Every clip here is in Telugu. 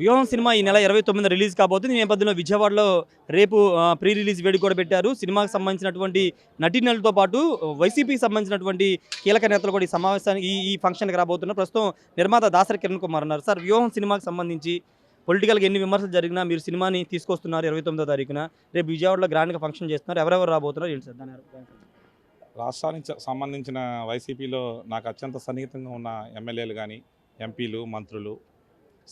వ్యూహం సినిమా ఈ నెల ఇరవై తొమ్మిది రిలీజ్ కాబోతుంది. ఈ నేపథ్యంలో విజయవాడలో రేపు ప్రీ రిలీజ్ వేడుక కూడా పెట్టారు. సినిమాకి సంబంధించినటువంటి నటీనటులతో పాటు వైసీపీకి సంబంధించినటువంటి కీలక నేతలు కూడా ఈ సమావేశానికి ఈ ఫంక్షన్కి రాబోతున్నారు. ప్రస్తుతం నిర్మాత దాసరి కిరణ్ కుమార్ అన్నారు సార్ వ్యూహం సినిమాకి సంబంధించి పొలిటికల్గా ఎన్ని విమర్శలు జరిగినా మీరు సినిమాని తీసుకొస్తున్నారు ఇరవై తొమ్మిదో తారీఖున. రేపు విజయవాడలో గ్రాండ్గా ఫంక్షన్ చేస్తున్నారు. ఎవరెవరు రాబోతున్నారు? ఏంటి సార్ దాని రాష్ట్రానికి సంబంధించిన వైసీపీలో నాకు అత్యంత సన్నిహితంగా ఉన్న ఎమ్మెల్యేలు కానీ ఎంపీలు మంత్రులు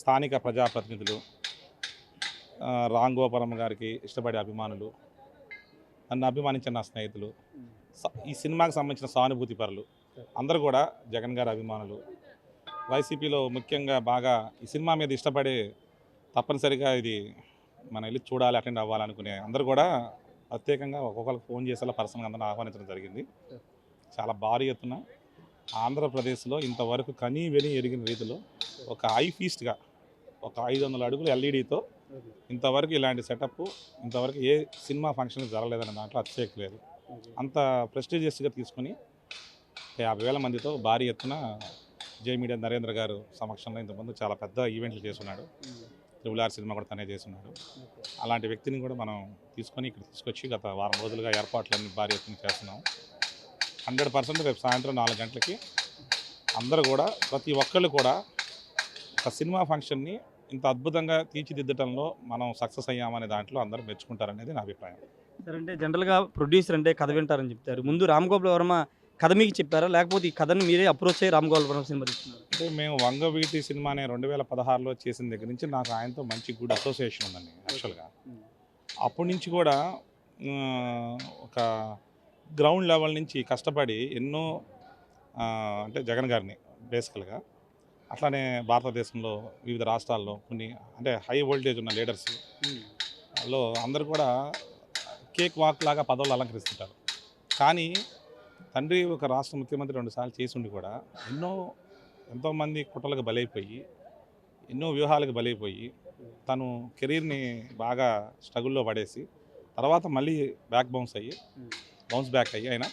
స్థానిక ప్రజాప్రతినిధులు గోపాలమ్మ గారికి ఇష్టపడే అభిమానులు నన్ను అభిమానించిన నా స్నేహితులు ఈ సినిమాకి సంబంధించిన సానుభూతి పరులు అందరూ కూడా జగన్ గారి అభిమానులు. వైసీపీలో ముఖ్యంగా బాగా ఈ సినిమా మీద ఇష్టపడే తప్పనిసరిగా ఇది మనం వెళ్ళి చూడాలి అటెండ్ అవ్వాలనుకునే అందరూ కూడా ప్రత్యేకంగా ఒక్కొక్కరికి ఫోన్ చేసేలా పర్సనల్గా అందరిని ఆహ్వానించడం జరిగింది. చాలా భారీ ఎత్తున ఆంధ్రప్రదేశ్లో ఇంతవరకు కనీ వెని ఎరిగిన రీతిలో ఒక హై ఫీస్ట్గా ఒక ఐదు వందల అడుగులు ఎల్ఈడితో ఇంతవరకు ఇలాంటి సెటప్ ఇంతవరకు ఏ సినిమా ఫంక్షన్ జరగలేదనే దాంట్లో అత్యేకలేదు అంత ప్రెస్టీజియస్గా తీసుకుని యాభై వేల మందితో భారీ ఎత్తున జే మీడియా నరేంద్ర గారు సమక్షంలో ఇంతకుముందు చాలా పెద్ద ఈవెంట్లు చేస్తున్నాడు. త్రిబుల్ ఆర్ సినిమా కూడా తనే చేస్తున్నాడు. అలాంటి వ్యక్తిని కూడా మనం తీసుకొని ఇక్కడ తీసుకొచ్చి గత వారం రోజులుగా ఏర్పాట్లన్నీ భారీ ఎత్తున చేస్తున్నాం. హండ్రెడ్ పర్సెంట్ రేపు సాయంత్రం నాలుగు గంటలకి అందరూ కూడా ప్రతి ఒక్కళ్ళు కూడా ఒక సినిమా ఫంక్షన్ని ఇంత అద్భుతంగా తీర్చిదిద్దటంలో మనం సక్సెస్ అయ్యామనే దాంట్లో అందరూ మెచ్చుకుంటారనేది నా అభిప్రాయం. సార్ అంటే జనరల్గా ప్రొడ్యూసర్ అంటే కథ వింటారని చెప్తారు. ముందు రామ్ గోపాల్ వర్మ కథ మీకు చెప్పారా? లేకపోతే ఈ కథని మీరే అప్రోచ్ అయ్యి రామ్ గోపాల్ వర్మ సినిమా తీసుకున్నారు అంటే మేము వంగవీటి సినిమాని రెండు వేల పదహారులో చేసిన దగ్గర నుంచి నాకు ఆయనతో మంచి గుడ్ అసోసియేషన్ ఉందండి యాక్చువల్గా అప్పటి నుంచి కూడా ఒక గ్రౌండ్ లెవెల్ నుంచి కష్టపడి ఎన్నో అంటే జగన్ గారిని బేసికల్గా అట్లానే భారతదేశంలో వివిధ రాష్ట్రాల్లో కొన్ని అంటే హై వోల్టేజ్ ఉన్న లీడర్స్లో అందరు కూడా కేక్ వాక్ లాగా పదవులు అలంకరిస్తుంటారు. కానీ తండ్రి ఒక రాష్ట్ర ముఖ్యమంత్రి రెండుసార్లు చేసి ఉండి కూడా ఎన్నో ఎంతోమంది కుట్రలకు బలైపోయి ఎన్నో వ్యూహాలకు బలైపోయి తను కెరీర్ని బాగా స్ట్రగుల్లో పడేసి తర్వాత మళ్ళీ బ్యాక్ బౌన్స్ అయ్యి బౌన్స్ బ్యాక్ అయ్యి ఆయన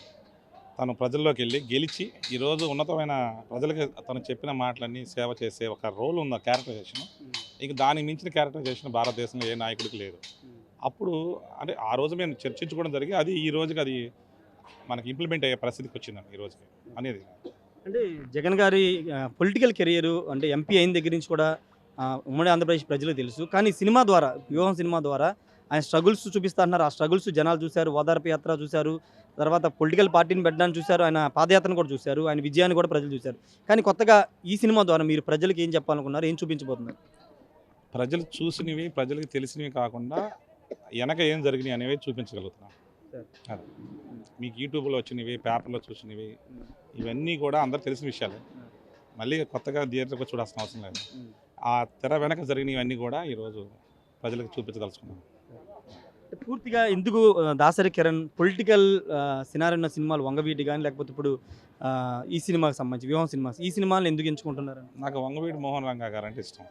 తను ప్రజల్లోకి వెళ్ళి గెలిచి ఈరోజు ఉన్నతమైన ప్రజలకు తను చెప్పిన మాటలన్నీ సేవ చేసే ఒక రోల్ ఉన్న క్యారెక్టరైజేషన్ ఇక దానికి మించిన క్యారెక్టరైజేషన్ భారతదేశంలో ఏ నాయకుడికి లేదు. అప్పుడు అంటే ఆ రోజు మేము చర్చించుకోవడం జరిగి అది ఈ రోజుకి అది మనకి ఇంప్లిమెంట్ అయ్యే పరిస్థితికి వచ్చిందండి ఈ రోజుకి అనేది. అంటే జగన్ గారి పొలిటికల్ కెరియర్ అంటే ఎంపీ అయిన దగ్గర నుంచి కూడా ఉమ్మడి ఆంధ్రప్రదేశ్ ప్రజలకు తెలుసు. కానీ సినిమా ద్వారా వ్యూహం సినిమా ద్వారా ఆయన స్ట్రగుల్స్ చూపిస్తున్నారు ఆ స్ట్రగుల్స్ జనాలు చూశారు ఓదార్పు యాత్ర చూశారు. తర్వాత పొలిటికల్ పార్టీని పెట్టడానికి చూశారు. ఆయన పాదయాత్రను కూడా చూశారు. ఆయన విజయాన్ని కూడా ప్రజలు చూశారు. కానీ కొత్తగా ఈ సినిమా ద్వారా మీరు ప్రజలకు ఏం చెప్పాలనుకున్నారు? ఏం చూపించబోతున్నారు? ప్రజలు చూసినవి ప్రజలకు తెలిసినవి కాకుండా వెనక ఏం జరిగినాయి అనేవి చూపించగలుగుతున్నాం. మీకు యూట్యూబ్లో వచ్చినవి పేపర్లో చూసినవి ఇవన్నీ కూడా అందరు తెలిసిన విషయాలే. మళ్ళీ కొత్తగా థియేటర్కి చూడాల్సిన అవసరం లేదు. ఆ తెర వెనక జరిగినవన్నీ కూడా ఈరోజు ప్రజలకు చూపించదలుచుకున్నాం. పూర్తిగా ఎందుకు దాసరి కిరణ్ పొలిటికల్ సినారన్న సినిమాలు వంగవీటి కానీ లేకపోతే ఇప్పుడు ఈ సినిమాకి సంబంధించి వ్యూహం సినిమా ఈ సినిమాలను ఎందుకు ఎంచుకుంటున్నారు నాకు వంగవీటి మోహన్ రంగా గారు అంటే ఇష్టం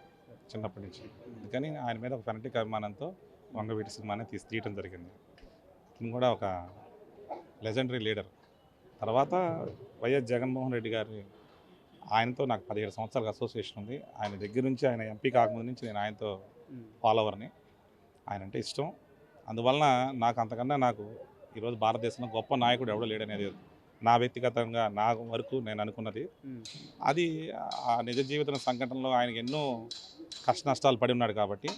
చిన్నప్పటి నుంచి. అందుకని ఆయన మీద ఒక ఫెనటిక్ అభిమానంతో వంగవీటి సినిమాని తీసి తీయటం జరిగింది. అతను కూడా ఒక లెజెండరీ లీడర్ తర్వాత వైఎస్ జగన్మోహన్ రెడ్డి గారి ఆయనతో నాకు పదిహేడు సంవత్సరాల అసోసియేషన్ ఉంది. ఆయన దగ్గర నుంచి ఆయన ఎంపీ కాకముందు నుంచి నేను ఆయనతో ఫాలోవర్ని ఆయన అంటే ఇష్టం. అందువలన నాకు అంతకన్నా నాకు ఈరోజు భారతదేశంలో గొప్ప నాయకుడు ఎవడో లేడనేది నా వ్యక్తిగతంగా నా వరకు నేను అనుకున్నది. అది ఆ నిజ జీవిత సంఘటనలో ఆయనకి ఎన్నో కష్ట నష్టాలు పడి ఉన్నాడు కాబట్టి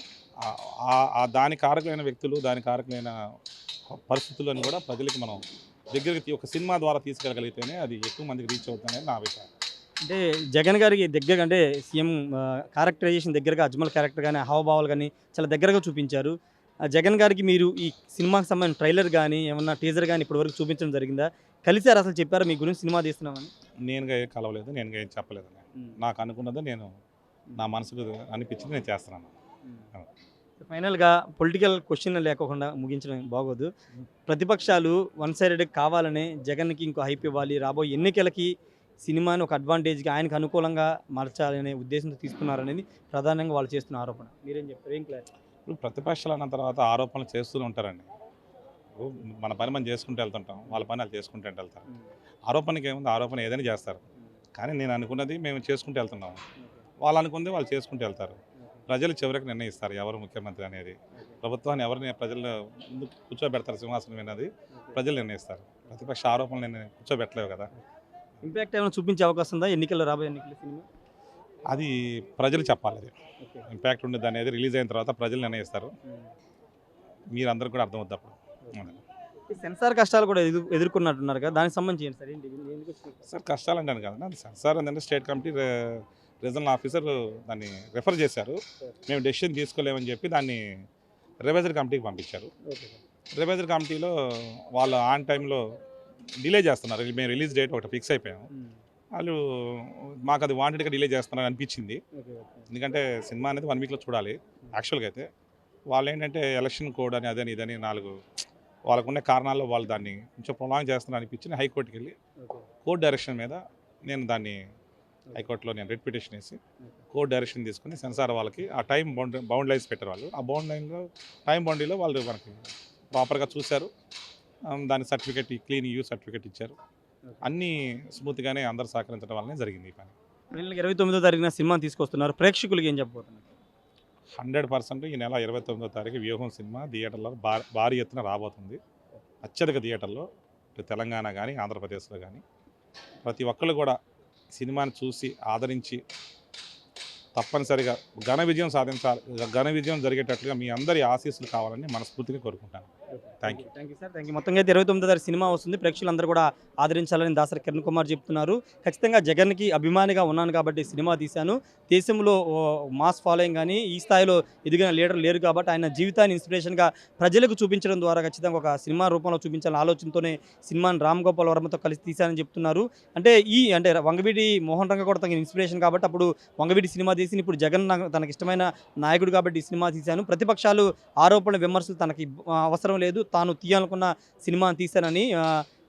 దాని కారకులైన వ్యక్తులు దాని కారకులైన పరిస్థితులను కూడా ప్రజలకి మనం దగ్గరికి ఒక సినిమా ద్వారా తీసుకెళ్ళగలిగితేనే అది ఎక్కువ మందికి రీచ్ అవుతుందని నా అభిప్రాయం. అంటే జగన్ గారికి దగ్గరగా అంటే సీఎం క్యారెక్టరైజేషన్ దగ్గరగా అజ్మల్ క్యారెక్టర్ కానీ హావభావాలు కానీ చాలా దగ్గరగా చూపించారు. జగన్ గారికి మీరు ఈ సినిమాకి సంబంధించిన ట్రైలర్ కానీ ఏమన్నా టీజర్ కానీ ఇప్పటివరకు చూపించడం జరిగిందా? కలిసారు అసలు చెప్పారా? మీ గురించి సినిమా తీస్తున్నామని. నేనుగా ఏం కలవలేదు నేనుగా ఏం చెప్పలేదు నాకు అనుకున్నది నేను నా మనసుకు అనిపించింది నేను చేస్తున్నాను. ఫైనల్గా పొలిటికల్ క్వశ్చన్ లేకుండా ముగించడం బాగోదు. ప్రతిపక్షాలు వన్ సైడెడ్ కావాలనే జగన్కి ఇంకో హైప్ ఇవ్వాలి. రాబోయే ఎన్నికలకి సినిమాని ఒక అడ్వాంటేజ్గా ఆయనకు అనుకూలంగా మార్చాలనే ఉద్దేశంతో తీసుకున్నారనేది ప్రధానంగా వాళ్ళు చేస్తున్న ఆరోపణ. మీరేం చెప్తారు? ఏం క్లారిటీ ఇప్పుడు ప్రతిపక్షాలు అన్న తర్వాత ఆరోపణలు చేస్తూనే ఉంటారండి. మన పని మనం చేసుకుంటూ వెళ్తుంటాం వాళ్ళ పని వాళ్ళు చేసుకుంటూ వెళ్తారు. ఆరోపణకి ఏముంది? ఆరోపణ ఏదైనా చేస్తారు. కానీ నేను అనుకున్నది మేము చేసుకుంటూ వెళ్తున్నాం వాళ్ళు అనుకుంది వాళ్ళు చేసుకుంటూ వెళ్తారు. ప్రజలు చివరికి నిర్ణయిస్తారు ఎవరు ముఖ్యమంత్రి అనేది. ప్రభుత్వాన్ని ఎవరిని ప్రజలు ముందు కూర్చోబెడతారు సింహాసనం అనేది ప్రజలు నిర్ణయిస్తారు. ప్రతిపక్ష ఆరోపణలు నేను కూర్చోబెట్టలేవు కదా. ఇంపాక్ట్ ఏమైనా చూపించే అవకాశం ఉందా? ఎన్నికల్లో రాబోయే ఎన్నికల సినిమా? అది ప్రజలు చెప్పాలి అది. ఇంపాక్ట్ ఉండేది అనేది రిలీజ్ అయిన తర్వాత ప్రజలు నిర్ణయిస్తారు. మీరందరూ కూడా అర్థమవుతుంది అప్పుడు. ఈ సెన్సార్ కష్టాలు కూడా ఎదురు ఎదుర్కొన్నట్టున్నారు కదా దానికి సంబంధించి ఏంటి సార్? ఏంటి? ఇది ఎందుకు వచ్చింది? సార్ కష్టాలు అంటాను కదా. సెన్సార్ ఏంటంటే స్టేట్ కమిటీ రే- రీజనల్ ఆఫీసర్ దాన్ని రెఫర్ చేశారు. మేము డెసిషన్ తీసుకోలేమని చెప్పి దాన్ని రివైజర్ కమిటీకి పంపించారు. రివైజర్ కమిటీలో వాళ్ళు ఆన్ టైంలో డిలే చేస్తున్నారు. మేము రిలీజ్ డేట్ ఒకటి ఫిక్స్ అయిపోయాము వాళ్ళు మాకు అది వాంటెడ్గా డిలే చేస్తున్నారు అనిపించింది. ఎందుకంటే సినిమా అనేది వన్ వీక్లో చూడాలి. యాక్చువల్గా అయితే వాళ్ళు ఏంటంటే ఎలక్షన్ కోడ్ అని అదని ఇదని నాలుగు వాళ్ళకున్న కారణాల్లో వాళ్ళు దాన్ని కొంచెం ప్రొలాంగ్ చేస్తున్నారు అనిపించి హైకోర్టుకి వెళ్ళి కోర్ట్ డైరెక్షన్ మీద నేను దాన్ని హైకోర్టులో నేను పిటిషన్ వేసి కోర్ట్ డైరెక్షన్ తీసుకుని సెన్సార్ వాళ్ళకి ఆ టైం బౌండ్ బౌండ్ లైన్స్ పెట్టారు వాళ్ళు. ఆ బౌండ్ లైన్లో టైం బౌండరీలో వాళ్ళు మనకి ప్రాపర్గా చూశారు. దాని సర్టిఫికేట్ క్లీన్ యూ సర్టిఫికేట్ ఇచ్చారు. అన్నీ స్మూత్గానే అందరు సహకరించడం వల్లనే జరిగింది ఈ పని. ఇరవై తొమ్మిదో తారీఖున సినిమా తీసుకొస్తున్నారు. ప్రేక్షకులకి ఏం చెప్పబోతున్నారు? హండ్రెడ్ పర్సెంట్ ఈ నెల ఇరవై తొమ్మిదో తారీఖు వ్యూహం సినిమా థియేటర్లో భారీ భారీ ఎత్తున రాబోతుంది. అత్యధిక థియేటర్లో తెలంగాణ కానీ ఆంధ్రప్రదేశ్లో కానీ ప్రతి ఒక్కళ్ళు కూడా సినిమాని చూసి ఆదరించి తప్పనిసరిగా ఘన విజయం సాధించాలి ఘన విజయం జరిగేటట్లుగా మీ అందరి ఆశీస్సులు కావాలని మనస్ఫూర్తిగా కోరుకుంటాను. Thank you thank you sir thank you మొత్తంగా అయితే ఇరవై తొమ్మిది సినిమా వస్తుంది. ప్రేక్షకులందరూ కూడా ఆదరించాలని దాసరి కిరణ్ కుమార్ చెప్తున్నారు. ఖచ్చితంగా జగన్కి అభిమానిగా ఉన్నాను కాబట్టి సినిమా తీశాను. దేశంలో మాస్ ఫాలోయింగ్ కానీ ఈ స్థాయిలో ఎదిగిన లీడర్ లేరు కాబట్టి ఆయన జీవితాన్ని ఇన్స్పిరేషన్గా ప్రజలకు చూపించడం ద్వారా ఖచ్చితంగా ఒక సినిమా రూపంలో చూపించాలని ఆలోచనతోనే సినిమాని రామ్ గోపాల్ వర్మతో కలిసి తీశానని చెప్తున్నారు. అంటే ఈ అంటే వంగవీటి మోహన్ రంగ కూడా తనకి ఇన్స్పిరేషన్ కాబట్టి అప్పుడు వంగవీటి సినిమా తీసి ఇప్పుడు జగన్ తనకి ఇష్టమైన నాయకుడు కాబట్టి ఈ సినిమా తీశాను. ప్రతిపక్షాలు ఆరోపణ విమర్శలు తనకి అవసరం లేదు. తాను తీయాలనుకున్న సినిమాని తీశానని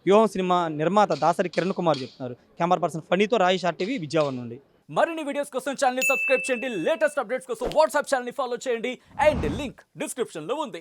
వ్యూహం సినిమా నిర్మాత దాసరి కిరణ్ కుమార్ చెప్తున్నారు. కెమెరా పర్సన్ ఫనీతో రాయిష్ ఆర్టీవీ విజయవాడ నుండి. మరిన్ని వీడియోస్ కోసం ఛానల్ సబ్స్క్రైబ్ చేయండి. లేటెస్ట్ అప్డేట్స్ కోసం వాట్సాప్ ఛానల్ని ఫాలో చేయండి. అండ్ లింక్ డిస్క్రిప్షన్లో ఉంది.